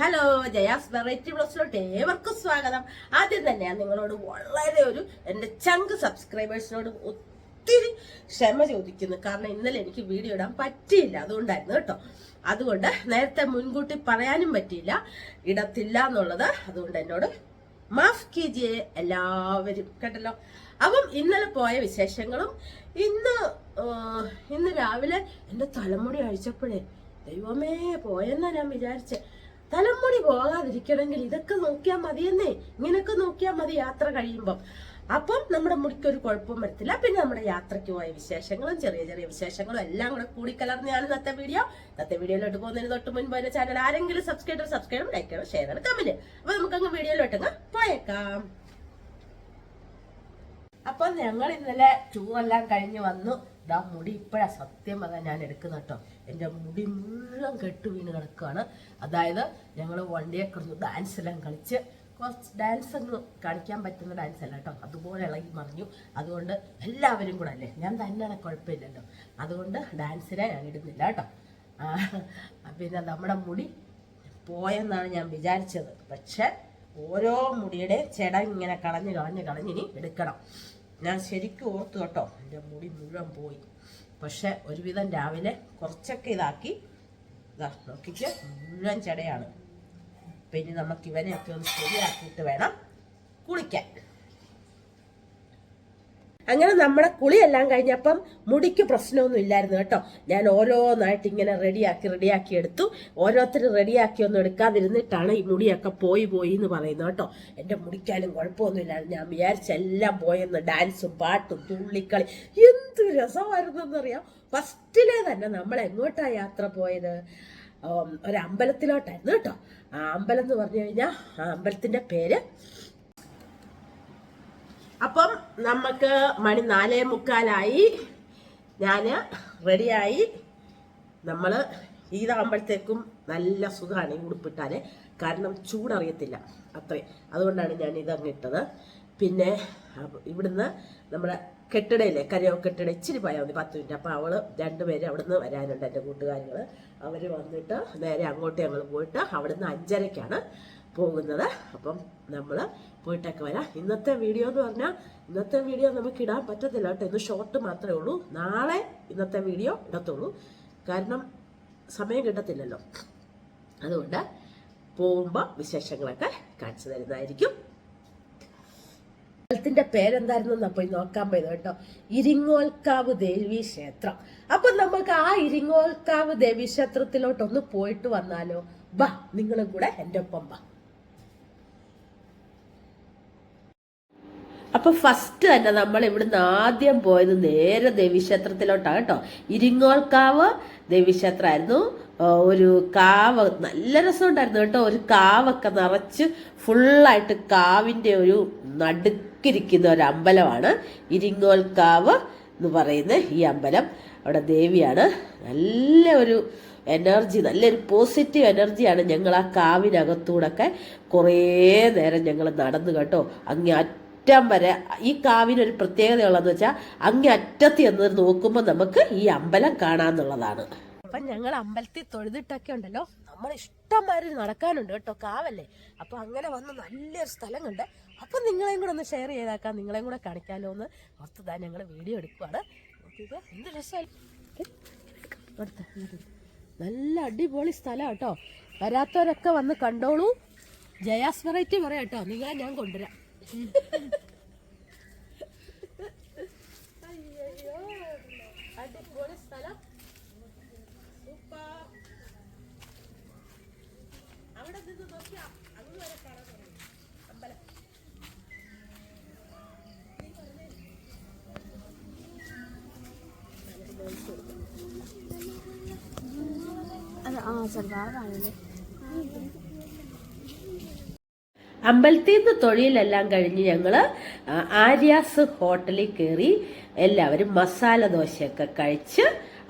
Hello Jaya's variety ബ്ലോസിലോട്ട് ഏവർക്കും സ്വാഗതം. ആദ്യം തന്നെ ഞാൻ നിങ്ങളോട് വളരെ ഒരു എന്റെ ചങ്ക് സബ്സ്ക്രൈബേഴ്സിനോട് ഒത്തിരി ക്ഷമ ചോദിക്കുന്നു. കാരണം ഇന്നലെ എനിക്ക് വീഡിയോ ഇടാൻ പറ്റിയില്ല. അതുകൊണ്ടായിരുന്നു കേട്ടോ. അതുകൊണ്ട് നേരത്തെ മുൻകൂട്ടി പറയാനും പറ്റിയില്ല. ഇടത്തില്ല എന്നുള്ളത് അതുകൊണ്ട് എന്നോട് മാഫ് കീജിയെ എല്ലാവരും. കേട്ടല്ലോ? അപ്പം ഇന്നലെ പോയ വിശേഷങ്ങളും ഇന്ന് ഇന്ന് രാവിലെ എന്റെ തലമുടി അഴിച്ചപ്പോഴേ ദൈവമേ പോയെന്നാ ഞാൻ വിചാരിച്ചേ. തലമുടി പോകാതിരിക്കണമെങ്കിൽ ഇതൊക്കെ നോക്കിയാൽ മതിയെന്നേ. ഇങ്ങനൊക്കെ നോക്കിയാൽ മതി യാത്ര കഴിയുമ്പം. അപ്പം നമ്മുടെ മുടിക്കൊരു കുഴപ്പവും വരത്തില്ല. പിന്നെ നമ്മുടെ യാത്രയ്ക്ക് പോയ വിശേഷങ്ങളും ചെറിയ ചെറിയ വിശേഷങ്ങളും എല്ലാം കൂടെ കൂടിക്കലർന്നെയാണ് ഇന്നത്തെ വീഡിയോ. ഇന്നത്തെ വീഡിയോയിലോട്ട് പോകുന്നതിന് തൊട്ട് മുൻപ് എന്റെ ചാനൽ ആരെങ്കിലും സബ്സ്ക്രൈബർ സബ്സ്ക്രൈബ് ലൈക്ക് ചെയ്യണം ഷെയർ ചെയ്യണം കമന്റ് അപ്പൊ നമുക്കങ്ങ് വീഡിയോയിലോട്ടങ്ങ് പോയേക്കാം. അപ്പൊ ഞങ്ങൾ ഇന്നലെ ടൂറെല്ലാം കഴിഞ്ഞ് വന്നു. ഇതാ മുടി ഇപ്പോഴാ സത്യം പറഞ്ഞാൽ ഞാൻ എടുക്കുന്ന കേട്ടോ. എന്റെ മുടി മുഴുവൻ കെട്ടു വീണ് കിടക്കുകയാണ് അതായത് ഞങ്ങൾ വണ്ടിയെ കുറച്ച് ഡാൻസ് എല്ലാം കളിച്ച് കുറച്ച് ഡാൻസ് ഒന്നും കളിക്കാൻ പറ്റുന്ന ഡാൻസ് അല്ല കേട്ടോ. അതുപോലെ ഇളകി മറിഞ്ഞു. അതുകൊണ്ട് എല്ലാവരും കൂടെ അല്ലേ? ഞാൻ തന്നെയാണ് കുഴപ്പമില്ലല്ലോ. അതുകൊണ്ട് ഡാൻസിനെ ഞാൻ ഇടുന്നില്ല കേട്ടോ. പിന്നെ നമ്മുടെ മുടി പോയെന്നാണ് ഞാൻ വിചാരിച്ചത്. പക്ഷെ ഓരോ മുടിയുടെ ചെട ഇങ്ങനെ കളഞ്ഞ് കളഞ്ഞ് കളഞ്ഞ് ഇനി എടുക്കണം. ഞാൻ ശരിക്കും ഓർത്തു കേട്ടോ എന്റെ മുടി മുഴുവൻ പോയി. പക്ഷെ ഒരുവിധം രാവിലെ കുറച്ചൊക്കെ ഇതാക്കി ഇതാ നോക്കിച്ച് മുഴുവൻ ചെടയാണ്. പിന്നെ നമുക്ക് ഇവനെയൊക്കെ ഒന്ന് ശരിയാക്കിയിട്ട് വേണം കുളിക്കാൻ. അങ്ങനെ നമ്മുടെ കുളിയെല്ലാം കഴിഞ്ഞപ്പം മുടിക്ക് പ്രശ്നമൊന്നും ഇല്ലായിരുന്നു കേട്ടോ. ഞാൻ ഓരോന്നായിട്ട് ഇങ്ങനെ റെഡിയാക്കി റെഡിയാക്കി എടുത്തു. ഓരോരുത്തർ റെഡിയാക്കി ഒന്നും എടുക്കാതിരുന്നിട്ടാണ് ഈ മുടിയൊക്കെ പോയി പോയി എന്ന് പറയുന്നത് കേട്ടോ. എന്റെ മുടിക്കാലും കുഴപ്പമൊന്നുമില്ലായിരുന്നു ഞാൻ വിചാരിച്ച എല്ലാം പോയെന്ന് ഡാൻസും പാട്ടും തുള്ളിക്കളി. എന്ത് രസമായിരുന്നു എന്നറിയാം ഫസ്റ്റിലെ തന്നെ നമ്മൾ എങ്ങോട്ടാ യാത്ര പോയത്? ഒരു കേട്ടോ. ആ അമ്പലം എന്ന് പറഞ്ഞു കഴിഞ്ഞാൽ ആ അമ്പലത്തിന്റെ പേര് അപ്പം നമുക്ക് മണി നാലേ മുക്കാലായി. ഞാൻ റെഡിയായി. നമ്മൾ ഈതാകുമ്പോഴത്തേക്കും നല്ല സുഖമാണ് ഈ ഉടുപ്പിട്ടാൽ കാരണം ചൂടറിയത്തില്ല അത്രയും അതുകൊണ്ടാണ് ഞാൻ ഇതങ്ങ് ഇട്ടത്. പിന്നെ ഇവിടുന്ന് നമ്മുടെ കെട്ടിടയില്ലേ കരയോ കെട്ടിട ഇച്ചിരി പോയാൽ മതി പത്ത് മിനിറ്റ്. അപ്പോൾ അവൾ രണ്ടുപേര് അവിടുന്ന് വരാനുണ്ട് എന്റെ കൂട്ടുകാരികൾ അവർ വന്നിട്ട് നേരെ അങ്ങോട്ട് ഞങ്ങൾ പോയിട്ട് അവിടുന്ന് അഞ്ചരയ്ക്കാണ് പോകുന്നത്. അപ്പം നമ്മൾ പോയിട്ടൊക്കെ വരാം. ഇന്നത്തെ വീഡിയോ എന്ന് പറഞ്ഞാൽ ഇന്നത്തെ വീഡിയോ നമുക്ക് ഇടാൻ പറ്റത്തില്ല കേട്ടോ. ഇന്ന് ഷോർട്ട് മാത്രമേ ഉള്ളൂ. നാളെ ഇന്നത്തെ വീഡിയോ ഇടത്തുള്ളൂ. കാരണം സമയം കിട്ടത്തില്ലല്ലോ. അതുകൊണ്ട് പോകുമ്പോൾ വിശേഷങ്ങളൊക്കെ കാണിച്ചു തരുന്നതായിരിക്കും. സ്ഥലത്തിന്റെ പേരെന്തായിരുന്നു പോയി നോക്കാൻ പോയത് കേട്ടോ. ഇരിങ്ങോൽക്കാവ് ദേവി ക്ഷേത്രം. അപ്പൊ നമുക്ക് ആ ഇരിങ്ങോൽക്കാവ് ദേവി ക്ഷേത്രത്തിലോട്ടൊന്ന് പോയിട്ട് വന്നാലോ? ബാ നിങ്ങളും കൂടെ എന്റെ ഒപ്പം ബാ. അപ്പൊ ഫസ്റ്റ് തന്നെ നമ്മൾ ഇവിടുന്ന് ആദ്യം പോയത് നേരെ ദേവീക്ഷേത്രത്തിലോട്ടാണ് കേട്ടോ. ഇരിങ്ങോൾക്കാവ് ദേവീക്ഷേത്രമായിരുന്നു. ഒരു കാവ് നല്ല രസമുണ്ടായിരുന്നു കേട്ടോ. ഒരു കാവൊക്കെ നിറച്ച് ഫുള്ളായിട്ട് കാവിന്റെ ഒരു നടുക്കിരിക്കുന്ന ഒരു അമ്പലമാണ്. ഇരിങ്ങോൽക്കാവ് എന്ന് പറയുന്ന ഈ അമ്പലം അവിടെ ദേവിയാണ്. നല്ല ഒരു എനർജി നല്ലൊരു പോസിറ്റീവ് എനർജിയാണ് ഞങ്ങൾ ആ കാവിനകത്തൂടൊക്കെ കുറേ നേരം ഞങ്ങൾ നടന്നു കേട്ടോ. അങ്ങേ അറ്റം വരെ ഈ കാവിനൊരു പ്രത്യേകതയുള്ളതെന്ന് വെച്ചാൽ അങ്ങേ അറ്റത്ത് എന്ന് നോക്കുമ്പോൾ നമുക്ക് ഈ അമ്പലം കാണാന്നുള്ളതാണ്. അപ്പം ഞങ്ങൾ അമ്പലത്തിൽ തൊഴുതിട്ടൊക്കെ ഉണ്ടല്ലോ. നമ്മൾ ഇഷ്ടംമാതിരി നടക്കാനുണ്ട് കേട്ടോ കാവല്ലേ? അപ്പൊ അങ്ങനെ വന്ന് നല്ലൊരു സ്ഥലം കണ്ട് അപ്പൊ നിങ്ങളെയും കൂടെ ഒന്ന് ഷെയർ ചെയ്താക്കാം. നിങ്ങളെയും കൂടെ കാണിക്കാലോ എന്ന്. ഓർത്തതാ ഞങ്ങൾ വീഡിയോ എടുക്കുവാണ്. എന്ത് രസമായി നല്ല അടിപൊളി സ്ഥലം കേട്ടോ. വരാത്തവരൊക്കെ വന്ന് കണ്ടോളൂ. ജയാസ് വെറൈറ്റി പറയാം കേട്ടോ. നിങ്ങളെ ഞാൻ കൊണ്ടുവരാം. അടിപൊളി സ്ഥലം സൂപ്പർ അവിടെ നിന്ന് നോക്കിയാ വരെ കാണാൻ ആ ചെറുതാണല്ലേ അമ്പലത്തിൽ നിന്ന് തൊഴിലെല്ലാം കഴിഞ്ഞ് ഞങ്ങൾ ആര്യാസ് ഹോട്ടലിൽ കയറി എല്ലാവരും മസാല ദോശയൊക്കെ കഴിച്ച്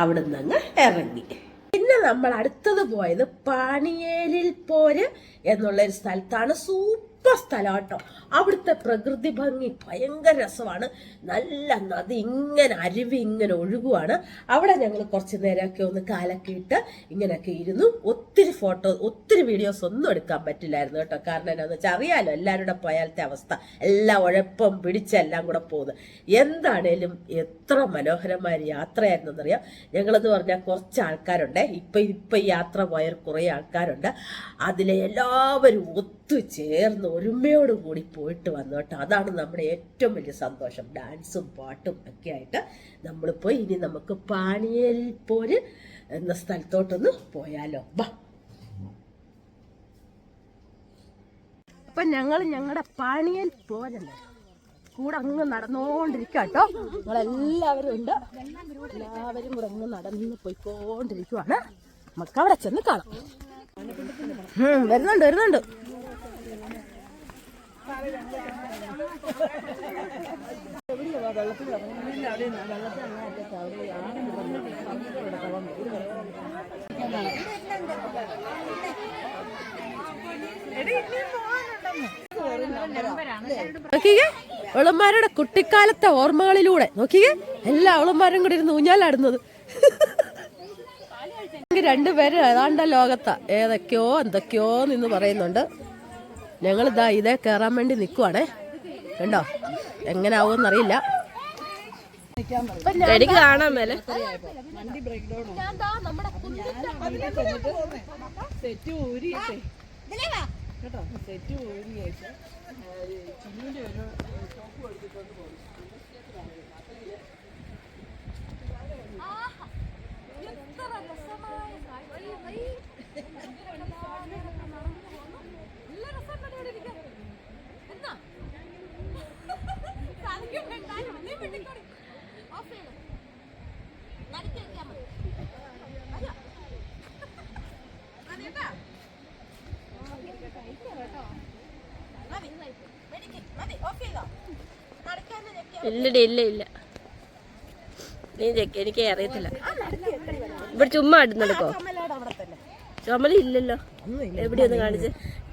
അവിടുന്ന് അങ്ങ് ഇറങ്ങി. പിന്നെ നമ്മൾ അടുത്തത് പോയത് പാണിയേലിൽ പോര് എന്നുള്ള ഒരു സ്ഥലത്താണ്. സൂപ്പർ സ്ഥലം കേട്ടോ അവിടുത്തെ പ്രകൃതി ഭംഗി ഭയങ്കര രസമാണ്. നല്ല നദി ഇങ്ങനെ അരുവി ഇങ്ങനെ ഒഴുകുവാണ്. അവിടെ ഞങ്ങൾ കുറച്ച് നേരമൊക്കെ ഒന്ന് കാലൊക്കെ ഇട്ട് ഇങ്ങനെയൊക്കെ ഇരുന്നു. ഒത്തിരി ഫോട്ടോ ഒത്തിരി വീഡിയോസ് ഒന്നും എടുക്കാൻ പറ്റില്ലായിരുന്നു കേട്ടോ. കാരണം എന്താണെന്ന് വെച്ചാൽ അറിയാലോ എല്ലാവരുടെ പോയാലത്തെ അവസ്ഥ. എല്ലാം ഉഴപ്പം പിടിച്ചെല്ലാം കൂടെ പോകുന്നത് എന്താണേലും എത്ര മനോഹരമായ യാത്രയായിരുന്നു എന്നറിയാം ഞങ്ങളെന്ന് പറഞ്ഞാൽ കുറച്ച് ആൾക്കാരുണ്ട്. ഇപ്പം ഇപ്പം യാത്ര പോയ കുറേ ആൾക്കാരുണ്ട്. അതിലെ എല്ലാവരും ഒത്തുചേർന്ന് ഒരുമയോട് കൂടി പോയിട്ട് വന്നു കേട്ടോ. അതാണ് നമ്മുടെ ഏറ്റവും വലിയ സന്തോഷം. ഡാൻസും പാട്ടും ഒക്കെ ആയിട്ട് നമ്മളിപ്പോൾ ഇനി നമുക്ക് പാണിയേൽ പോര് എന്ന സ്ഥലത്തോട്ടൊന്ന് പോയാലോ. ബാ അപ്പൊ ഞങ്ങൾ ഞങ്ങളുടെ പാണിയേൽ പോരല്ലേ? കൂടെ അങ്ങ് നടന്നുകൊണ്ടിരിക്കുക കേട്ടോ. ഞങ്ങളെല്ലാവരും ഉണ്ട്. എല്ലാവരും കൂടെ അങ്ങ് നടന്ന് പോയിക്കൊണ്ടിരിക്കുവാണ്. നമുക്ക് അവിടെ ചെന്ന് കാണാം. വരുന്നുണ്ട് വരുന്നുണ്ട്. നോക്കിക്കേ? ഒളന്മാരുടെ കുട്ടിക്കാലത്തെ ഓർമ്മകളിലൂടെ. നോക്കിക്കേ? എല്ലാ ഒളന്മാരും കൂടി ഇരുന്ന് ഊഞ്ഞാലാടുന്നത്. രണ്ടുപേരും ഏതാണ്ട ലോകത്താ. ഏതൊക്കെയോ എന്തൊക്കെയോ നിന്ന് പറയുന്നുണ്ട്. ഞങ്ങൾ ഇതാ ഇതേ കയറാൻ വേണ്ടി നിൽക്കുവാണേ കണ്ടോ? എങ്ങനെ ആവുമെന്നറിയില്ല എനിക്ക് കാണാൻ മേലെ. സെറ്റ് കേട്ടോ സെറ്റ് ഊരിയേച്ച് ചിന്നുവിന്റെ ഒരു ഷോപ്പ് കൊടുത്തിട്ടുണ്ട് പോകും ഇല്ലടി ഇല്ല ഇല്ല. നീ ചെക്ക് എനിക്ക് അറിയത്തില്ല. ഇവിടെ ചുമ്മാ ഇടുന്നെടുക്കോ? ചുമല ഇല്ലല്ലോ. എവിടെയൊന്ന് കാണിച്ച്?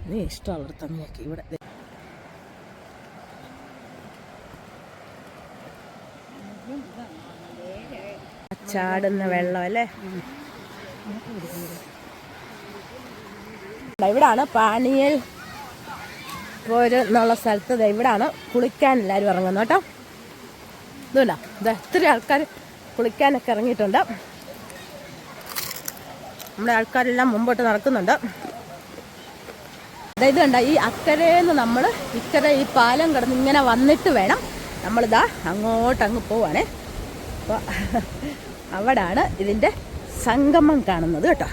നീ ഇഷ്ടം നോക്കി ഇവിടെ. ചാടുന്ന വെള്ളം അല്ലേ? ഇവിടാണ് പാണിയൽ എന്നുള്ള സ്ഥലത്ത് ഇവിടാണ് കുളിക്കാൻ എല്ലാവരും ഇറങ്ങുന്നത് കേട്ടോ. ഇതുമില്ല ഇത് എത്ര ആൾക്കാർ കുളിക്കാനൊക്കെ ഇറങ്ങിയിട്ടുണ്ട്. നമ്മുടെ ആൾക്കാരെല്ലാം മുമ്പോട്ട് നടക്കുന്നുണ്ട്. അതായത് കണ്ട ഈ അക്കരേന്ന് നമ്മൾ ഇക്കരെ ഈ പാലം കിടന്ന് ഇങ്ങനെ വന്നിട്ട് വേണം നമ്മളിതാ അങ്ങോട്ട് അങ്ങ് പോവാണേ അപ്പോൾ അവിടാണ് ഇതിന്റെ സംഗമം കാണുന്നത് കേട്ടോ.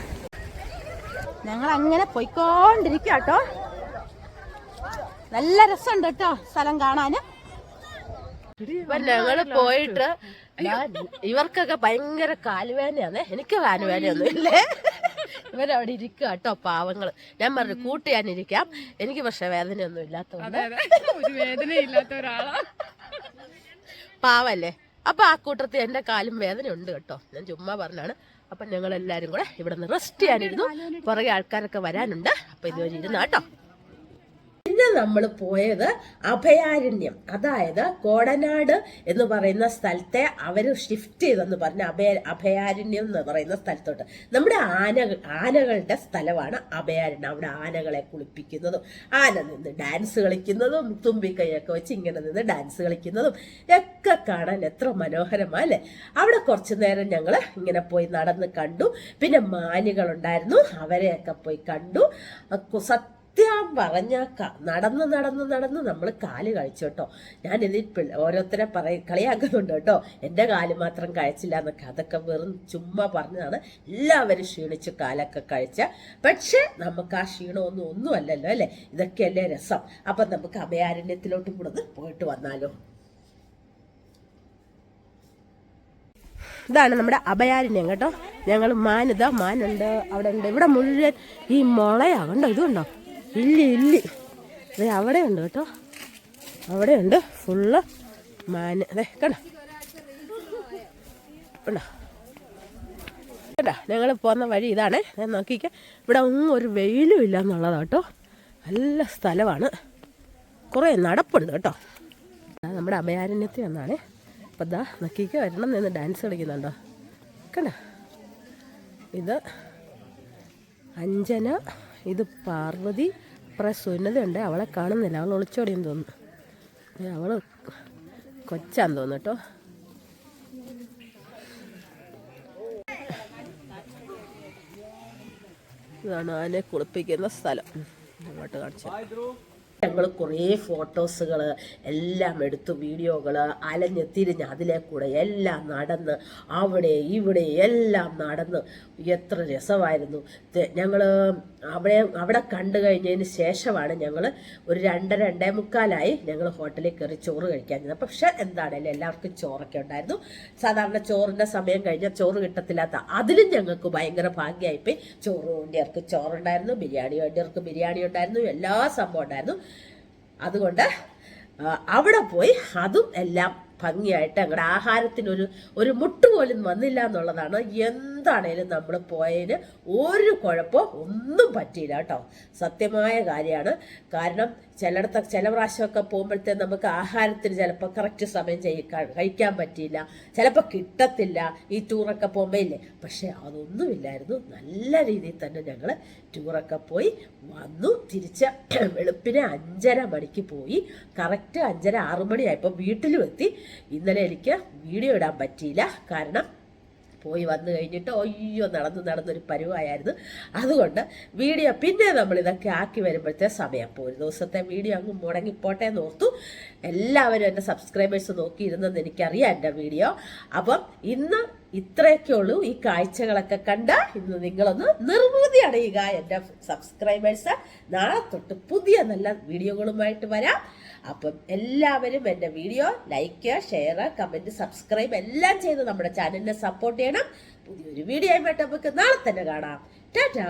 ഞങ്ങൾ അങ്ങനെ പോയിക്കൊണ്ടിരിക്കുക കേട്ടോ നല്ല രസമുണ്ട് കേട്ടോ സ്ഥലം കാണാന്. ഇപ്പൊ ഞങ്ങൾ പോയിട്ട് ഇവർക്കൊക്കെ ഭയങ്കര കാലുവേനയാണ് എനിക്ക് കാലുവേനയൊന്നും ഇല്ലേ ഇവരവിടെ ഇരിക്കുക കേട്ടോ പാവങ്ങൾ. ഞാൻ പറഞ്ഞു കൂട്ടിയാനിരിക്കാം എനിക്ക് പക്ഷെ വേദനയൊന്നും ഇല്ലാത്ത ഒരു വേദനയില്ലാത്ത ഒരാളാ. പാവല്ലേ? അപ്പൊ ആ കൂട്ടത്തിൽ എന്റെ കാലും വേദന ഉണ്ട് കേട്ടോ. ഞാൻ ചുമ്മാ പറഞ്ഞാണ്. അപ്പൊ ഞങ്ങൾ എല്ലാരും കൂടെ ഇവിടെ നിന്ന് റെസ്റ്റ് ചെയ്യാനിരുന്നു പുറകെ ആൾക്കാരൊക്കെ വരാനുണ്ട്. അപ്പൊ ഇതുവരെ ഇരുന്ന കേട്ടോ. പിന്നെ നമ്മൾ പോയത് അഭയാരണ്യം. അതായത് കോടനാട് എന്ന് പറയുന്ന സ്ഥലത്തെ അവർ ഷിഫ്റ്റ് ചെയ്തെന്ന് പറഞ്ഞ അഭയ അഭയാരണ്യം എന്ന് പറയുന്ന സ്ഥലത്തോട്ട്. നമ്മുടെ ആന ആനകളുടെ സ്ഥലമാണ് അഭയാരണ്യം. അവിടെ ആനകളെ കുളിപ്പിക്കുന്നതും ആന നിന്ന് ഡാൻസ് കളിക്കുന്നതും തുമ്പിക്കൈയൊക്കെ വെച്ച് ഇങ്ങനെ നിന്ന് ഡാൻസ് കളിക്കുന്നതും ഒക്കെ കാണാൻ എത്ര മനോഹരമാ അല്ലേ? അവിടെ കുറച്ചു നേരം ഞങ്ങൾ ഇങ്ങനെ പോയി നടന്ന് കണ്ടു. പിന്നെ മാനുകളുണ്ടായിരുന്നു അവരെയൊക്കെ പോയി കണ്ടു. അക്കു- സത്യം പറഞ്ഞാക്ക നടന്ന് നടന്ന് നടന്ന് നമ്മൾ കാൽ കഴിച്ചു കേട്ടോ. ഞാൻ ഇതിൽ ഓരോരുത്തരെ പറയ കളിയാക്കുന്നുണ്ട് കേട്ടോ. എന്റെ കാൽ മാത്രം കഴിച്ചില്ല എന്നൊക്കെ. അതൊക്കെ വെറും ചുമ്മാ പറഞ്ഞതാണ്. എല്ലാവരും ക്ഷീണിച്ചു കാലൊക്കെ കഴിച്ച. പക്ഷേ നമുക്ക് ആ ക്ഷീണമൊന്നും ഒന്നുമല്ലല്ലോ അല്ലേ? ഇതൊക്കെയല്ലേ രസം. അപ്പം നമുക്ക് അഭയാരണ്യത്തിലോട്ടും കൂടെ പോയിട്ട് വന്നാലോ. ഇതാണ് നമ്മുടെ അഭയാരണ്യം കേട്ടോ. ഞങ്ങൾ മാനിതാ മാനുണ്ട് അവിടെ ഉണ്ട് ഇവിടെ മുഴുവൻ ഈ മുളയാ കണ്ടോ? ഇതുണ്ടോ ഇല്ലി ഇല്ലി. അതെ അവിടെ ഉണ്ട് കേട്ടോ. അവിടെ ഉണ്ട് ഫുള്ള് മാന്. അതെ കണ്ടോ? കണ്ടോ? ഞങ്ങൾ പോകുന്ന വഴി ഇതാണ്. ഞാൻ നോക്കിക്ക. ഇവിടെ ഒന്നും ഒരു വെയിലും ഇല്ല എന്നുള്ളതാ കേട്ടോ. നല്ല സ്ഥലമാണ്. കുറേ നടപ്പുണ്ട് കേട്ടോ. നമ്മുടെ അഭയാരണ്യത്തിൽ വന്നാണേ അപ്പം ദാ നക്കിക്ക് വരണം നിന്ന് ഡാൻസ് കളിക്കുന്നുണ്ടോ? കണ്ട? ഇത് അഞ്ജന ഇത് പാർവതി ഇപ്പുറം അവളെ കാണുന്നില്ല. അവൾ ഒളിച്ചോടിയെന്ന് തോന്നുന്നു. അവൾ കൊച്ചാന്ന് തോന്നുന്നു കേട്ടോ. ഇതാണ് ആനെ കുളിപ്പിക്കുന്ന സ്ഥലം. അങ്ങോട്ട് കാണിച്ചു ഞങ്ങൾ കുറേ ഫോട്ടോസുകൾ എല്ലാം എടുത്തു വീഡിയോകൾ അലഞ്ഞ് തിരിഞ്ഞ് അതിലെ കൂടെ എല്ലാം നടന്ന് അവിടെ ഇവിടെ എല്ലാം നടന്ന്. എത്ര രസമായിരുന്നു. ഞങ്ങൾ അവിടെ അവിടെ കണ്ടു കഴിഞ്ഞതിന് ശേഷമാണ് ഞങ്ങൾ ഒരു രണ്ട് രണ്ടേ മുക്കാലായി ഞങ്ങൾ ഹോട്ടലിൽ കയറി ചോറ് കഴിക്കാൻ ചെന്നത്. പക്ഷെ എന്താണേലും എല്ലാവർക്കും ചോറൊക്കെ ഉണ്ടായിരുന്നു. സാധാരണ ചോറിന്റെ സമയം കഴിഞ്ഞാൽ ചോറ് കിട്ടത്തില്ലാത്ത അതിലും ഞങ്ങൾക്ക് ഭയങ്കര ഭാഗ്യമായിപ്പോയി ചോറ് വേണ്ടിയവർക്ക് ചോറുണ്ടായിരുന്നു ബിരിയാണി വേണ്ടിയവർക്ക് ബിരിയാണി ഉണ്ടായിരുന്നു എല്ലാ സംഭവം ഉണ്ടായിരുന്നു. അതുകൊണ്ട് അവിടെ പോയി അതും എല്ലാം ഭംഗിയായിട്ട് ഞങ്ങളുടെ ആഹാരത്തിനൊരു ഒരു മുട്ട് പോലും വന്നില്ല എന്നുള്ളതാണ് എന്താണേലും നമ്മൾ പോയതിന് ഒരു കുഴപ്പം ഒന്നും പറ്റിയില്ല കേട്ടോ. സത്യമായ കാര്യമാണ്. കാരണം ചിലയിടത്ത് ചില പ്രാവശ്യമൊക്കെ പോകുമ്പോഴത്തേ നമുക്ക് ആഹാരത്തിന് ചിലപ്പോൾ കറക്റ്റ് സമയം ചെയ്യിക്കാൻ കഴിക്കാൻ പറ്റിയില്ല. ചിലപ്പോൾ കിട്ടത്തില്ല ഈ ടൂറൊക്കെ പോകുമ്പോൾ ഇല്ലേ? പക്ഷേ അതൊന്നുമില്ലായിരുന്നു നല്ല രീതിയിൽ തന്നെ ഞങ്ങൾ ടൂറൊക്കെ പോയി. വന്നു തിരിച്ച് വെളുപ്പിനെ അഞ്ചര മണിക്ക് പോയി. കറക്റ്റ് അഞ്ചര ആറു മണിയായപ്പോൾ വീട്ടിലും എത്തി. ഇന്നലെ എനിക്ക് വീഡിയോ ഇടാൻ പറ്റിയില്ല. കാരണം പോയി വന്നു കഴിഞ്ഞിട്ട് അയ്യോ നടന്ന് നടന്നൊരു പരുവായിരുന്നു. അതുകൊണ്ട് വീഡിയോ പിന്നെ നമ്മൾ ഇതൊക്കെ ആക്കി വരുമ്പോഴത്തെ സമയം. അപ്പോൾ ഒരു ദിവസത്തെ വീഡിയോ അങ്ങ് മുടങ്ങിപ്പോട്ടെ നോർത്തു എല്ലാവരും എന്റെ സബ്സ്ക്രൈബേഴ്സ് നോക്കിയിരുന്നെന്ന് എനിക്കറിയാം എന്റെ വീഡിയോ. അപ്പം ഇന്ന് ഇത്രയൊക്കെ ഉള്ളൂ. ഈ കാഴ്ചകളൊക്കെ കണ്ട ഇന്ന് നിങ്ങളൊന്ന് നിർവൃതി അടയുക എന്റെ സബ്സ്ക്രൈബേഴ്സ്. നാളെ തൊട്ട് പുതിയ നല്ല വീഡിയോകളുമായിട്ട് വരാം. അപ്പം എല്ലാവരും എന്റെ video like share comment subscribe എല്ലാം ചെയ്ത് നമ്മുടെ ചാനലിനെ സപ്പോർട്ട് ചെയ്യണം. പുതിയൊരു വീഡിയോ ആയിട്ട് നമുക്ക് നാളെ തന്നെ കാണാം. ടാറ്റാ.